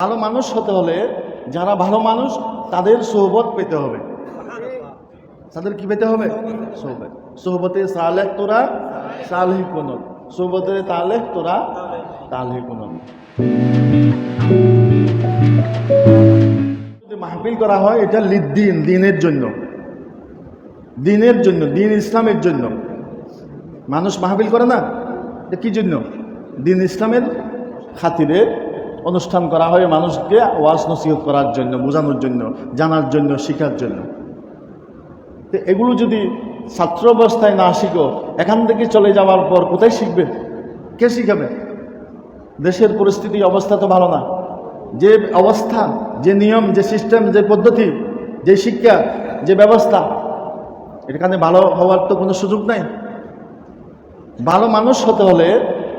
ভালো মানুষ হতে হলে যারা ভালো মানুষ, তাদের সোহবত পেতে হবে। তাদের কি পেতে হবে? সোহবত। সোহবতে সালেহ তোরা, সালহি কোন সোহবতে তালেহ তোরা, তালহি কোন মাহফিল করা হয়, এটা লিদ্দিন দিনের জন্য। দিনের জন্য, দিন ইসলামের জন্য। মানুষ মাহফিল করে না? কি জন্য? দিন ইসলামের খাতিরে অনুষ্ঠান করা হয় মানুষকে ওয়াজ নসিহত করার জন্য, বোঝানোর জন্য, জানার জন্য, শেখার জন্য। তো এগুলো যদি ছাত্র অবস্থায় না শিখো, এখান থেকে চলে যাওয়ার পর কোথায় শিখবে? কে শিখাবে? দেশের পরিস্থিতি, অবস্থা তো ভালো না। যে অবস্থা, যে নিয়ম, যে সিস্টেম, যে পদ্ধতি, যে শিক্ষা, যে ব্যবস্থা, এখানে ভালো হওয়ার তো কোনো সুযোগ নাই। ভালো মানুষ হতে হলে,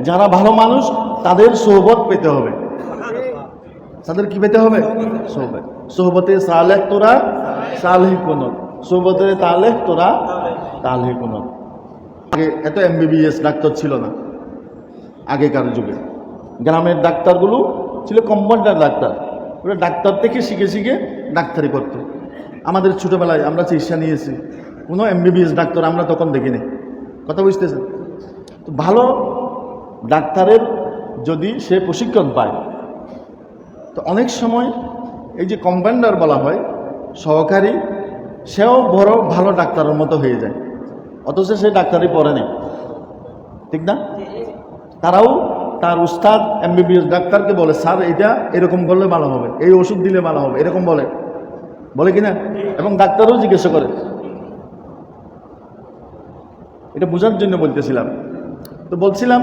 যারা ভালো মানুষ, তাদের সোহবত পেতে হবে। তাদের কি পেতে হবে? সোহবত। সোহবতে সালেহ তোরা সালহি কোন সোহবতে তালেহ তোরা তালহি কোন আগে এত এমবিবিএস ডাক্তার ছিল না, আগেকার যুগে। গ্রামের ডাক্তারগুলো ছিল কম্পাউন্ডার ডাক্তার। ওরা ডাক্তার থেকে শিখে শিখে ডাক্তারি করতো। আমাদের ছোটোবেলায় আমরা চিকিৎসা নিয়েছি। কোনো এমবিবিএস ডাক্তার আমরা তখন দেখিনি। কথা বুঝতেছেন? তো ভালো ডাক্তারের যদি সে প্রশিক্ষণ পায় তো অনেক সময় এই যে কম্পাউন্ডার বলা হয়, সহকারী, সেও বড় ভালো ডাক্তারের মতো হয়ে যায়। অথচ সে ডাক্তারই পড়ে নেই। ঠিক না? তারাও তার উস্তাদ, এমবিবিএস ডাক্তারকে বলে, স্যার, এটা এরকম করলে ভালো হবে। এই ওষুধ দিলে ভালো হবে। এরকম বলে। বলে কিনা এবং ডাক্তারও জিজ্ঞাসা করে। এটা বোঝার জন্য বলতেছিলাম। তো বলছিলাম